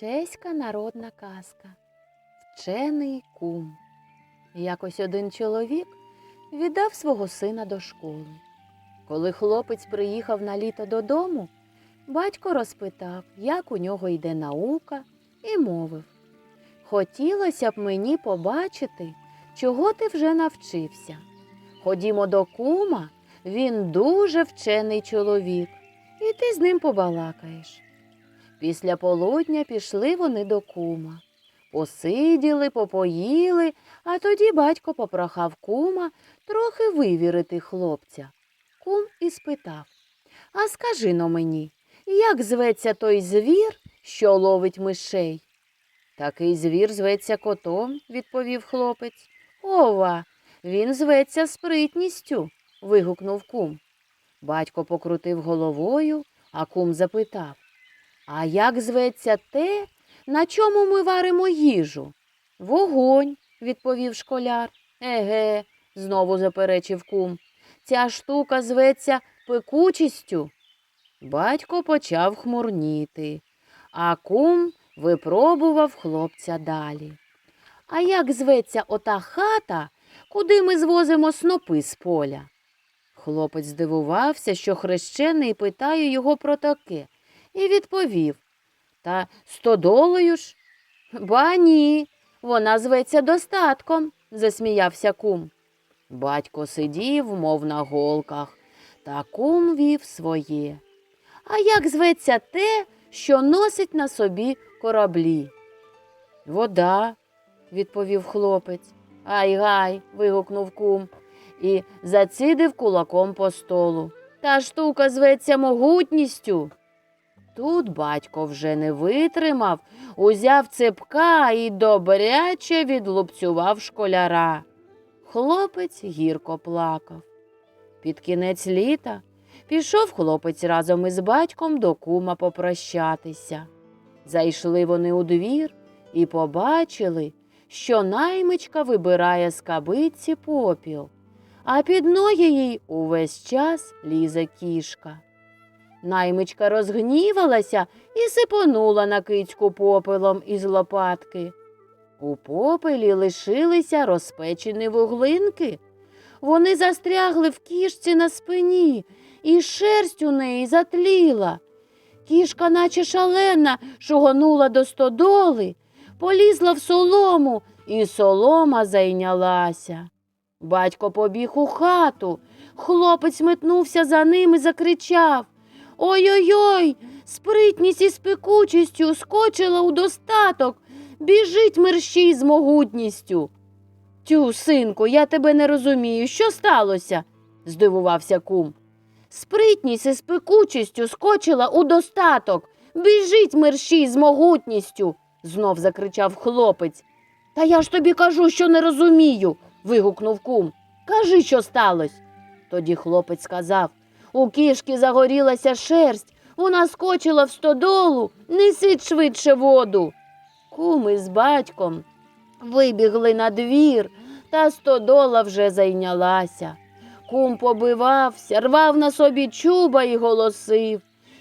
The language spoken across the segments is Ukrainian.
Чеська народна казка. Вчений кум. Якось один чоловік віддав свого сина до школи. Коли хлопець приїхав на літо додому, батько розпитав, як у нього йде наука, і мовив Хотілося б мені побачити, чого ти вже навчився. Ходімо до кума, він дуже вчений чоловік, і ти з ним побалакаєш. Після полудня пішли вони до кума. Посиділи, попоїли, а тоді батько попрохав кума трохи вивірити хлопця. Кум і спитав А скажи но мені, як зветься той звір, що ловить мишей? Такий звір зветься котом, відповів хлопець. Ова, він зветься спритністю. вигукнув кум. Батько покрутив головою, а кум запитав А як зветься те, на чому ми варимо їжу? Вогонь, відповів школяр. Еге, знову заперечив кум. Ця штука зветься пекучістю. Батько почав хмурніти, а кум випробував хлопця далі. А як зветься ота хата, куди ми звозимо снопи з поля? Хлопець здивувався, що хрещений питає його про таке, і відповів Та стодолею ж? Ба ні, вона зветься достатком, засміявся кум. Батько сидів, мов на голках, та кум вів своє. А як зветься те, що носить на собі кораблі? Вода, відповів хлопець. Ай гай. вигукнув кум і зацідив кулаком по столу. Та штука зветься могутністю. Тут батько вже не витримав, узяв цепка і добряче відлупцював школяра. Хлопець гірко плакав. Під кінець літа пішов хлопець разом із батьком до кума попрощатися. Зайшли вони у двір і побачили, що наймичка вибирає з кабиці попіл, а під ноги їй увесь час лізе кішка. Наймичка розгнівалася і сипонула на кицьку попелом із лопатки. У попелі лишилися розпечені вуглинки. Вони застрягли в кішці на спині, і шерсть у неї затліла. Кішка, наче шалена, шугонула до стодоли, полізла в солому, і солома зайнялася. Батько побіг у хату. Хлопець метнувся за ним і закричав Ой-ой-ой, спритність із пекучістю скочила у достаток. Біжить мерщій з могутністю. Тю, синку, я тебе не розумію. Що сталося? здивувався кум. Спритність із пекучістю скочила у достаток. Біжить мерщій з могутністю, знов закричав хлопець. Та я ж тобі кажу, що не розумію. вигукнув кум. Кажи, що сталося. Тоді хлопець сказав у кішки загорілася шерсть, вона скочила в стодолу, несіть швидше воду. Куми з батьком вибігли на двір, та стодола вже зайнялася. Кум побивався, рвав на собі чуба і голосив.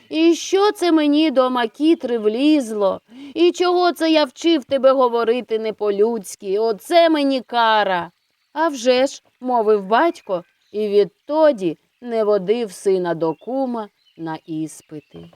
І що це мені до макітри влізло? І чого це я вчив тебе говорити не по-людськи? Оце мені кара. «А вже ж», – мовив батько, і відтоді не водив сина до кума на іспити.